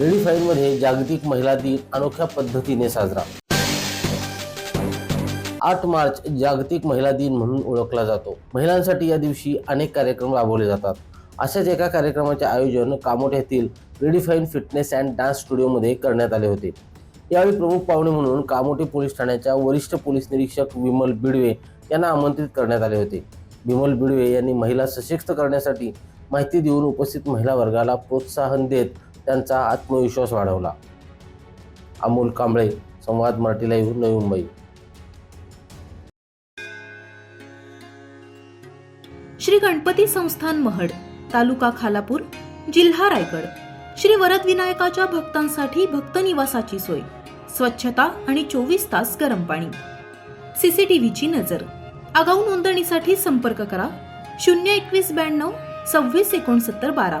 मध्ये जागतिक महिला दिन अनोख्या पद्धतीने साजरा. आठ मार्च जागतिक महिला दिन म्हणून ओळखला जातो. महिलांसाठी या दिवशी अनेक कार्यक्रम राबवले जातात. अशाच एका कार्यक्रमाचे आयोजन कामोठ्यातील येथील रेडिफाईन फिटनेस अँड डान्स स्टुडिओमध्ये करण्यात आले होते. यावेळी प्रमुख पाहुणे म्हणून कामोठे पोलीस ठाण्याच्या वरिष्ठ पोलीस निरीक्षक विमल बिडवे यांना आमंत्रित करण्यात आले होते. विमल बिडवे यांनी महिला सशक्त करण्यासाठी माहिती देऊन उपस्थित महिला वर्गाला प्रोत्साहन देत त्यांचा आत्मविश्वास वाढवला. अमोल कांबळे संवाद मराठी लाईव्ह नवी मुंबई. श्री गणपती संस्थान महड तालुका खालापूर जिल्हा रायगड. श्री वरद विनायकाच्या भक्तांसाठी भक्त निवासाची सोय स्वच्छता आणि चोवीस तास गरम पाणी. सीसीटीव्हीची नजर. आगाऊ नोंदणीसाठी संपर्क करा. शून्य एकवीस ब्याण्णव सव्वीस एकोणसत्तर बारा.